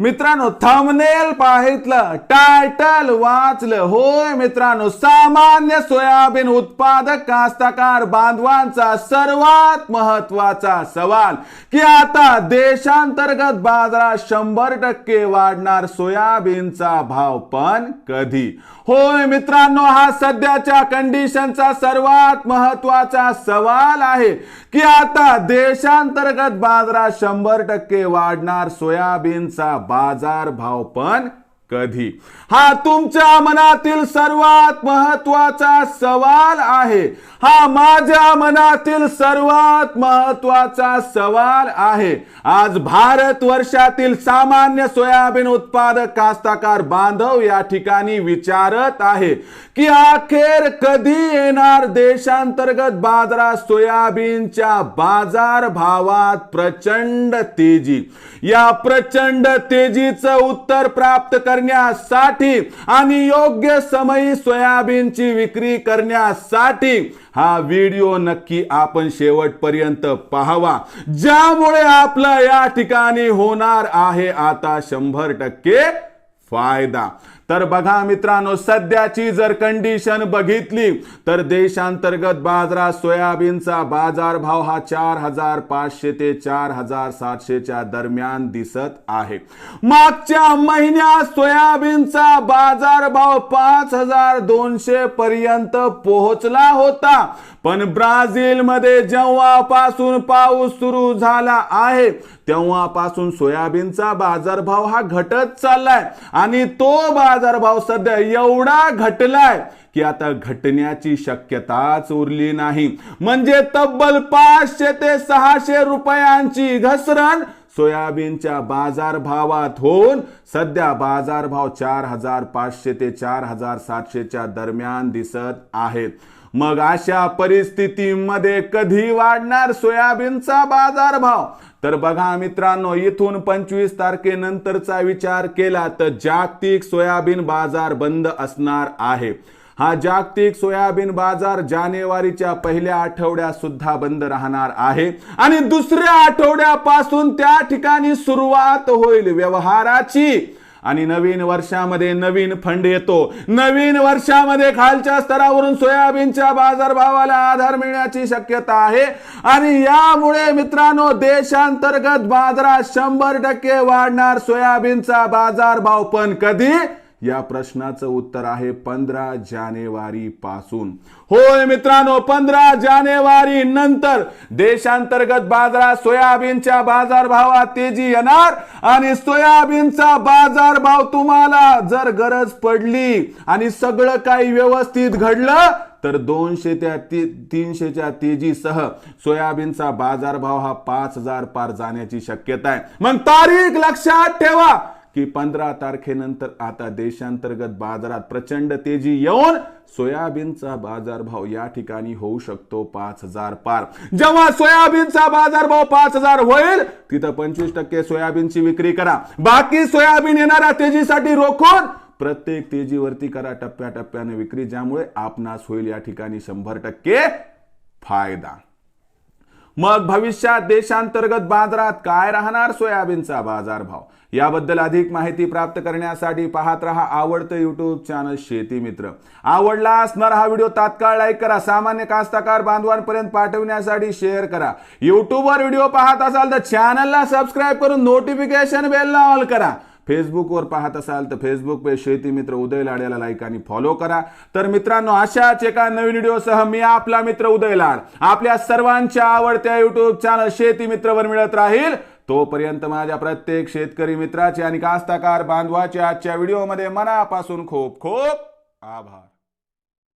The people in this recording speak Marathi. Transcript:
मित्रांनो थंबनेल पाहितलं टायटल वाचलं. होय मित्रांनो सामान्य सोयाबीन उत्पादक कास्तकार बांधवांचा सर्वात महत्त्वाचा सवाल की आता देशांतर्गत बाजारात शंभर टक्के वाढणार सोयाबीनचा भाव पण कधी? होय मित्रांनो हा सध्याच्या कंडिशनचा सर्वात महत्त्वाचा सवाल आहे की आता देशांतर्गत बाजारात शंभर टक्के वाढणार सोयाबीनचा बाजार भाव पण कधी. हा तुमच्या मनातील सर्वात महत्त्वाचा सवाल आहे. हा माझ्या मनातील सर्वात महत्त्वाचा सवाल आहे. आज भारत वर्षातील सामान्य सोयाबीन उत्पादक कास्ताकार बांधव या ठिकाणी विचारत आहे की अखेर कधी येणार देशांतर्गत बाजारात सोयाबीनच्या बाजार भावात प्रचंड तेजी? या प्रचंड तेजीचं उत्तर प्राप्त कर करण्यासाठी आणि योग्य समयी सोयाबीनची विक्री करण्यासाठी हा व्हिडिओ नक्की आपण शेवटपर्यंत पाहावा. ज्यामुळे आपलं या ठिकाणी होणार आहे आता शंभर टक्के फायदा. तर बघा मित्रांनो सध्याची जर कंडिशन बघितली तर देशांतर्गत बाजारात सोयाबीनचा बाजार भाव हा चार हजार पाचशे ते चार हजार सातशेच्या दरम्यान दिसत आहे. मागच्या महिन्यात सोयाबीनचा बाजार भाव पाच हजार दोनशे पर्यंत पोहोचला होता. पण ब्राझील मध्ये जेव्हापासून पाऊस सुरू झाला आहे तेव्हापासून सोयाबीनचा बाजारभाव हा घटत चाललाय. आणि तो बाजारभाव सध्या एवढा घटलाय की आता घटण्याची शक्यताच उरली नाही. म्हणजे तब्बल पाचशे ते सहाशे रुपयांची घसरण सोयाबीनच्या बाजारभावात होऊन सध्या बाजारभाव चार हजार पाचशे ते चार हजार सातशेच्या दरम्यान दिसत आहेत मग अशा परिस्थितीमध्ये कधी वाढणार सोयाबीनचा बाजारभाव? तर बघा मित्रांनो इथून पंचवीस तारखेनंतरचा विचार केला तर जागतिक सोयाबीन बाजार बंद असणार आहे. हा जागतिक सोयाबीन बाजार जानेवारीच्या पहिल्या आठवड्यात सुद्धा बंद राहणार आहे. आणि दुसऱ्या आठवड्यापासून त्या ठिकाणी सुरुवात होईल व्यवहाराची. आणि नवीन वर्षामध्ये नवीन फंड येतो. नवीन वर्षामध्ये खालच्या स्तरावरून सोयाबीनच्या बाजारभावाला आधार मिळण्याची शक्यता आहे. आणि यामुळे मित्रांनो देशांतर्गत बाजारात शंभर टक्के वाढणार सोयाबीनचा बाजारभाव पण कधी? या प्रश्नाचं उत्तर आहे पंधरा जानेवारी पासून. होय मित्रांनो पंधरा जानेवारी नंतर देशांतर्गत बाजारात सोयाबीनच्या बाजारभावात तेजी येणार आणि सोयाबीनचा बाजारभाव तुम्हाला जर गरज पडली आणि सगळं काही व्यवस्थित घडलं तर दोनशे त्या ती तीनशेच्या तेजीसह सोयाबीनचा बाजारभाव हा पाच हजार पार जाण्याची शक्यता आहे. मग तारीख लक्षात ठेवा. की पंधरा तारखेनंतर आता देशांतर्गत बाजारात प्रचंड तेजी येऊन सोयाबीनचा बाजारभाव या ठिकाणी होऊ शकतो पाच हजार पार. जेव्हा सोयाबीनचा बाजारभाव पाच हजार होईल तिथं पंचवीस टक्के सोयाबीनची विक्री करा. बाकी सोयाबीन येणाऱ्या तेजीसाठी रोखून प्रत्येक तेजीवरती करा टप्प्या टप्प्याने विक्री ज्यामुळे आपणास होईल या ठिकाणी शंभर टक्के फायदा. मग भविष्यात देशांतर्गत बाजारात काय राहणार सोयाबीनचा बाजारभाव? याबद्दल अधिक माहिती प्राप्त करण्यासाठी पाहत रहा आवडतं युट्यूब चॅनल शेती मित्र. आवडला असणार हा व्हिडिओ तात्काळ लाईक करा. सामान्य कास्तकार बांधवांपर्यंत पाठवण्यासाठी शेअर करा. युट्यूबवर व्हिडिओ पाहत असाल तर चॅनलला सबस्क्राईब करून नोटिफिकेशन बेलला ऑल करा. फेसबुकवर पाहत असाल तर फेसबुक पे शेती मित्र उदय लाडयाला लाईक आणि फॉलो करा. तर मित्रांनो अशाच एका नवीन व्हिडिओसह मी आपला मित्र उदय लाड. आपल्या सर्वांच्या आवडत्या युट्यूब चॅनल शेती मित्रवर मिळत राहील. तोपर्यंत माझ्या प्रत्येक शेतकरी मित्राचे आणि कास्ताकार बांधवाचे आजच्या व्हिडिओमध्ये मनापासून खूप खूप आभार.